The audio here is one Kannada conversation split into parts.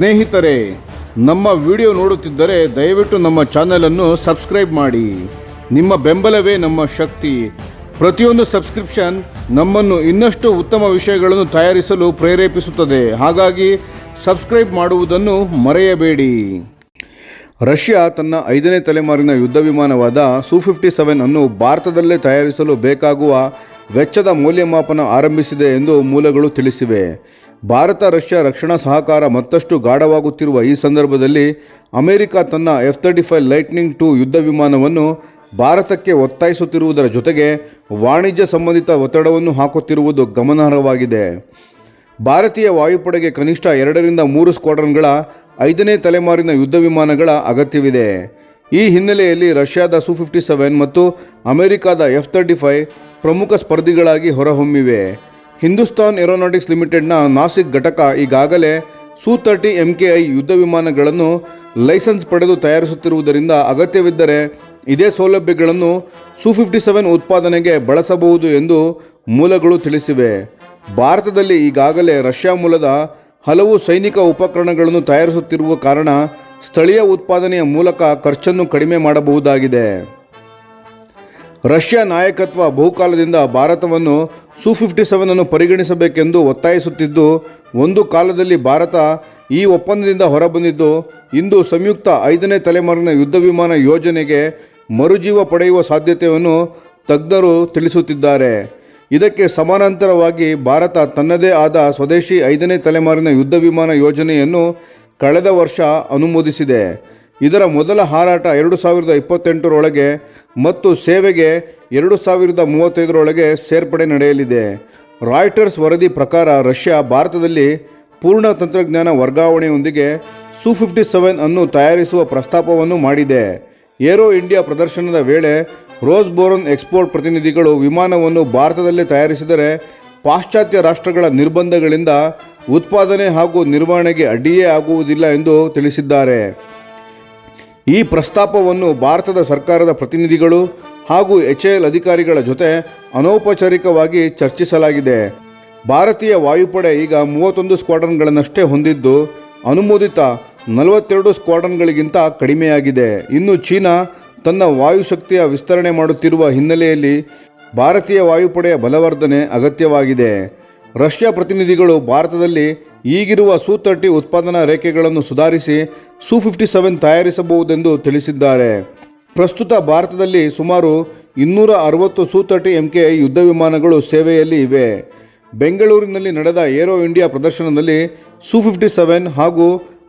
ಸ್ನೇಹಿತರೆ, ನಮ್ಮ ವಿಡಿಯೋ ನೋಡುತ್ತಿದ್ದರೆ ದಯವಿಟ್ಟು ನಮ್ಮ ಚಾನಲನ್ನು ಸಬ್ಸ್ಕ್ರೈಬ್ ಮಾಡಿ. ನಿಮ್ಮ ಬೆಂಬಲವೇ ನಮ್ಮ ಶಕ್ತಿ. ಪ್ರತಿಯೊಂದು ಸಬ್ಸ್ಕ್ರಿಪ್ಷನ್ ನಮ್ಮನ್ನು ಇನ್ನಷ್ಟು ಉತ್ತಮ ವಿಷಯಗಳನ್ನು ತಯಾರಿಸಲು ಪ್ರೇರೇಪಿಸುತ್ತದೆ. ಹಾಗಾಗಿ ಸಬ್ಸ್ಕ್ರೈಬ್ ಮಾಡುವುದನ್ನು ಮರೆಯಬೇಡಿ. ರಷ್ಯಾ ತನ್ನ ಐದನೇ ತಲೆಮಾರಿನ ಯುದ್ಧ ವಿಮಾನವಾದ ಸು ಫಿಫ್ಟಿ ಸೆವೆನ್ ಅನ್ನು ಭಾರತದಲ್ಲೇ ತಯಾರಿಸಲು ಬೇಕಾಗುವ ವೆಚ್ಚದ ಮೌಲ್ಯಮಾಪನ ಆರಂಭಿಸಿದೆ ಎಂದು ಮೂಲಗಳು ತಿಳಿಸಿವೆ. ಭಾರತ ರಷ್ಯಾ ರಕ್ಷಣಾ ಸಹಕಾರ ಮತ್ತಷ್ಟು ಗಾಢವಾಗುತ್ತಿರುವ ಈ ಸಂದರ್ಭದಲ್ಲಿ ಅಮೆರಿಕ ತನ್ನ F thirty five lightning two ಯುದ್ಧ ವಿಮಾನವನ್ನು ಭಾರತಕ್ಕೆ ಒತ್ತಾಯಿಸುತ್ತಿರುವುದರ ಜೊತೆಗೆ ವಾಣಿಜ್ಯ ಸಂಬಂಧಿತ ಒತ್ತಡವನ್ನು ಹಾಕುತ್ತಿರುವುದು ಗಮನಾರ್ಹವಾಗಿದೆ. ಭಾರತೀಯ ವಾಯುಪಡೆಗೆ ಕನಿಷ್ಠ ಎರಡರಿಂದ ಮೂರು ಸ್ಕ್ವಾಡ್ರನ್ಗಳ ಐದನೇ ತಲೆಮಾರಿನ ಯುದ್ಧ ವಿಮಾನಗಳ ಅಗತ್ಯವಿದೆ. ಈ ಹಿನ್ನೆಲೆಯಲ್ಲಿ ರಷ್ಯಾದ ಸು ಫಿಫ್ಟಿ ಸೆವೆನ್ ಮತ್ತು ಅಮೆರಿಕಾದ ಎಫ್ ತರ್ಟಿ ಫೈವ್ ಪ್ರಮುಖ ಸ್ಪರ್ಧಿಗಳಾಗಿ ಹೊರಹೊಮ್ಮಿವೆ. ಹಿಂದೂಸ್ತಾನ್ ಏರೋನಾಟಿಕ್ಸ್ ಲಿಮಿಟೆಡ್ನ ನಾಸಿಕ್ ಘಟಕ ಈಗಾಗಲೇ ಸು ತರ್ಟಿ ಎಂ ಕೆ ಐ ಯುದ್ಧ ವಿಮಾನಗಳನ್ನು ಲೈಸೆನ್ಸ್ ಪಡೆದು ತಯಾರಿಸುತ್ತಿರುವುದರಿಂದ ಅಗತ್ಯವಿದ್ದರೆ ಇದೇ ಸೌಲಭ್ಯಗಳನ್ನು ಸು ಫಿಫ್ಟಿ ಸೆವೆನ್ ಉತ್ಪಾದನೆಗೆ ಬಳಸಬಹುದು ಎಂದು ಮೂಲಗಳು ತಿಳಿಸಿವೆ. ಭಾರತದಲ್ಲಿ ಈಗಾಗಲೇ ರಷ್ಯಾ ಮೂಲದ ಹಲವು ಸೈನಿಕ ಉಪಕರಣಗಳನ್ನು ತಯಾರಿಸುತ್ತಿರುವ ಕಾರಣ ಸ್ಥಳೀಯ ಉತ್ಪಾದನೆಯ ಮೂಲಕ ಖರ್ಚನ್ನು ಕಡಿಮೆ ಮಾಡಬಹುದಾಗಿದೆ. ರಷ್ಯಾ ನಾಯಕತ್ವ ಬಹುಕಾಲದಿಂದ ಭಾರತವನ್ನು ಸು ಫಿಫ್ಟಿ ಸೆವೆನ್ ಅನ್ನು ಪರಿಗಣಿಸಬೇಕೆಂದು ಒತ್ತಾಯಿಸುತ್ತಿದ್ದು, ಒಂದು ಕಾಲದಲ್ಲಿ ಭಾರತ ಈ ಒಪ್ಪಂದದಿಂದ ಹೊರಬಂದಿದ್ದು, ಇಂದು ಸಂಯುಕ್ತ ಐದನೇ ತಲೆಮಾರಿನ ಯುದ್ಧ ವಿಮಾನ ಯೋಜನೆಗೆ ಮರುಜೀವ ಪಡೆಯುವ ಸಾಧ್ಯತೆಯನ್ನು ತಜ್ಞರು ತಿಳಿಸುತ್ತಿದ್ದಾರೆ. ಇದಕ್ಕೆ ಸಮಾನಾಂತರವಾಗಿ ಭಾರತ ತನ್ನದೇ ಆದ ಸ್ವದೇಶಿ ಐದನೇ ತಲೆಮಾರಿನ ಯುದ್ಧ ವಿಮಾನ ಯೋಜನೆಯನ್ನು ಕಳೆದ ವರ್ಷ ಅನುಮೋದಿಸಿದೆ. ಇದರ ಮೊದಲ ಹಾರಾಟ ಎರಡು ಸಾವಿರದ ಇಪ್ಪತ್ತೆಂಟರೊಳಗೆ ಮತ್ತು ಸೇವೆಗೆ ಎರಡು ಸಾವಿರದ ಮೂವತ್ತೈದರೊಳಗೆ ಸೇರ್ಪಡೆ ನಡೆಯಲಿದೆ. ರಾಯ್ಟರ್ಸ್ ವರದಿ ಪ್ರಕಾರ ರಷ್ಯಾ ಭಾರತದಲ್ಲಿ ಪೂರ್ಣ ತಂತ್ರಜ್ಞಾನ ವರ್ಗಾವಣೆಯೊಂದಿಗೆ ಸು ಫಿಫ್ಟಿ ಸೆವೆನ್ ಅನ್ನು ತಯಾರಿಸುವ ಪ್ರಸ್ತಾಪವನ್ನು ಮಾಡಿದೆ. ಏರೋ ಇಂಡಿಯಾ ಪ್ರದರ್ಶನದ ವೇಳೆ ರೋಸ್ ಬೋರನ್ ಎಕ್ಸ್ಪೋರ್ಟ್ ಪ್ರತಿನಿಧಿಗಳು ವಿಮಾನವನ್ನು ಭಾರತದಲ್ಲಿ ತಯಾರಿಸಿದರೆ ಪಾಶ್ಚಾತ್ಯ ರಾಷ್ಟ್ರಗಳ ನಿರ್ಬಂಧಗಳಿಂದ ಉತ್ಪಾದನೆ ಹಾಗೂ ನಿರ್ವಹಣೆಗೆ ಅಡ್ಡಿಯೇ ಆಗುವುದಿಲ್ಲ ಎಂದು ತಿಳಿಸಿದ್ದಾರೆ. ಈ ಪ್ರಸ್ತಾಪವನ್ನು ಭಾರತದ ಸರ್ಕಾರದ ಪ್ರತಿನಿಧಿಗಳು ಹಾಗೂ ಎಚ್ ಎಲ್ ಅಧಿಕಾರಿಗಳ ಜೊತೆ ಅನೌಪಚಾರಿಕವಾಗಿ ಚರ್ಚಿಸಲಾಗಿದೆ. ಭಾರತೀಯ ವಾಯುಪಡೆ ಈಗ ಮೂವತ್ತೊಂದು ಸ್ಕ್ವಾಡ್ರನ್ಗಳನ್ನಷ್ಟೇ ಹೊಂದಿದ್ದು, ಅನುಮೋದಿತ ನಲವತ್ತೆರಡು ಸ್ಕ್ವಾಡ್ರನ್ಗಳಿಗಿಂತ ಕಡಿಮೆಯಾಗಿದೆ. ಇನ್ನು ಚೀನಾ ತನ್ನ ವಾಯುಶಕ್ತಿಯ ವಿಸ್ತರಣೆ ಮಾಡುತ್ತಿರುವ ಹಿನ್ನೆಲೆಯಲ್ಲಿ ಭಾರತೀಯ ವಾಯುಪಡೆಯ ಬಲವರ್ಧನೆ ಅಗತ್ಯವಾಗಿದೆ. ರಷ್ಯಾ ಪ್ರತಿನಿಧಿಗಳು ಭಾರತದಲ್ಲಿ ಈಗಿರುವ ಸು ತರ್ಟಿ ಉತ್ಪಾದನಾ ರೇಖೆಗಳನ್ನು ಸುಧಾರಿಸಿ ಸು ಫಿಫ್ಟಿ ಸೆವೆನ್ ತಯಾರಿಸಬಹುದೆಂದು ತಿಳಿಸಿದ್ದಾರೆ. ಪ್ರಸ್ತುತ ಭಾರತದಲ್ಲಿ ಸುಮಾರು ಇನ್ನೂರ ಅರವತ್ತು ಸು ತರ್ಟಿ ಎಂ ಕೆ ಯುದ್ಧ ವಿಮಾನಗಳು ಸೇವೆಯಲ್ಲಿ ಇವೆ. ಬೆಂಗಳೂರಿನಲ್ಲಿ ನಡೆದ ಏರೋ ಇಂಡಿಯಾ ಪ್ರದರ್ಶನದಲ್ಲಿ ಸು ಫಿಫ್ಟಿ ಸೆವೆನ್ ಹಾಗೂ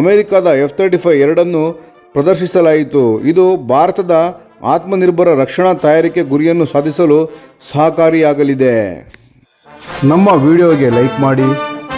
ಅಮೆರಿಕದ ಎಫ್ ತರ್ಟಿ ಫೈವ್ ಎರಡನ್ನು ಪ್ರದರ್ಶಿಸಲಾಯಿತು. ಇದು ಭಾರತದ ಆತ್ಮನಿರ್ಭರ ರಕ್ಷಣಾ ತಯಾರಿಕೆ ಗುರಿಯನ್ನು ಸಾಧಿಸಲು ಸಹಕಾರಿಯಾಗಲಿದೆ. ನಮ್ಮ ವಿಡಿಯೋಗೆ ಲೈಕ್ ಮಾಡಿ